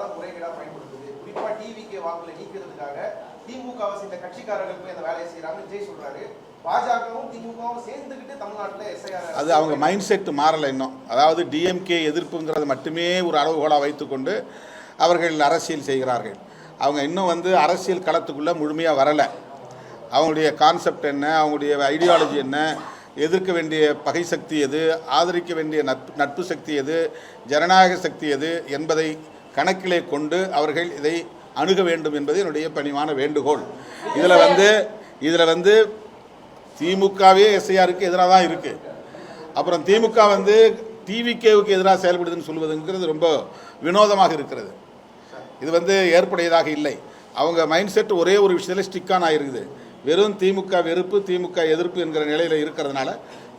தான் முறைகேடா பயன்படுத்துது. குறிப்பா டிவிக்கு வாக்குல நீக்கிறதுக்காக திமுகவை சேர்ந்த கட்சிக்காரர்கள் போய் அந்த வேலையை செய்யறாங்க விஜய் சொல்றாரு. பாஜகவும் திமுகவும் சேர்ந்துக்கிட்டு தமிழ்நாட்டுல எஸ்ஐஆர் அது அவங்க மைண்ட் செட் மாறலை இன்னும். அதாவது டிஎம்கே எதிர்ப்புங்கிறது மட்டுமே ஒரு அளவுகோலாக வைத்துக்கொண்டு அவர்கள் அரசியல் செய்கிறார்கள். அவங்க இன்னும் வந்து அரசியல் களத்துக்குள்ளே முழுமையாக வரலை. அவங்களுடைய கான்செப்ட் என்ன அவங்களுடைய ஐடியாலஜி என்ன எதிர்க்க வேண்டிய பகை சக்தி எது ஆதரிக்க வேண்டிய நட்பு நட்பு சக்தி எது ஜனநாயக சக்தி எது என்பதை கணக்கிலே கொண்டு அவர்கள் இதை அணுக வேண்டும் என்பது என்னுடைய பணிவான வேண்டுகோள். இதில் வந்து இதில் வந்து திமுகவே எஸ்ஐஆருக்கு எதிராக தான் இருக்குது அப்புறம் திமுக வந்து டிவிகேவுக்கு எதிராக செயல்படுதுன்னு சொல்வதுங்கிறது ரொம்ப வினோதமாக இருக்கிறது. இது வந்து ஏற்புடையதாக இல்லை. அவங்க மைண்ட் செட் ஒரே ஒரு விஷயத்தில் ஸ்டிக்கான் ஆகிருக்குது வெறும் திமுக வெறுப்பு திமுக எதிர்ப்பு என்கிற நிலையில் இருக்கிறதுனால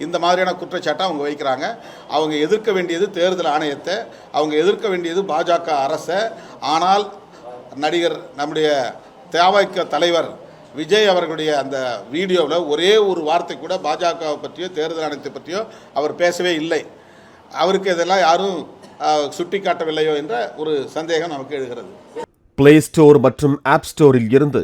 இந்த மாதிரியான குற்றச்சாட்டை அவங்க வைக்கிறாங்க. அவங்க எதிர்க்க வேண்டியது தேர்தல் ஆணையத்தை அவங்க எதிர்க்க வேண்டியது பாஜக அரசை. ஆனால் நடிகர் நம்முடைய தேவாய்க்க தலைவர் விஜய் அவர்களுடைய அந்த வீடியோவில் ஒரே ஒரு வார்த்தை கூட பாஜகவை பற்றியோ தேர்தல் ஆணையத்தை பற்றியோ அவர் பேசவே இல்லை. அவருக்கு இதெல்லாம் யாரும் சுட்டி காட்டவில்லையோ என்ற ஒரு சந்தேகம் நமக்கு எழுகிறது. பிளே ஸ்டோர் மற்றும் ஆப் ஸ்டோரில் இருந்து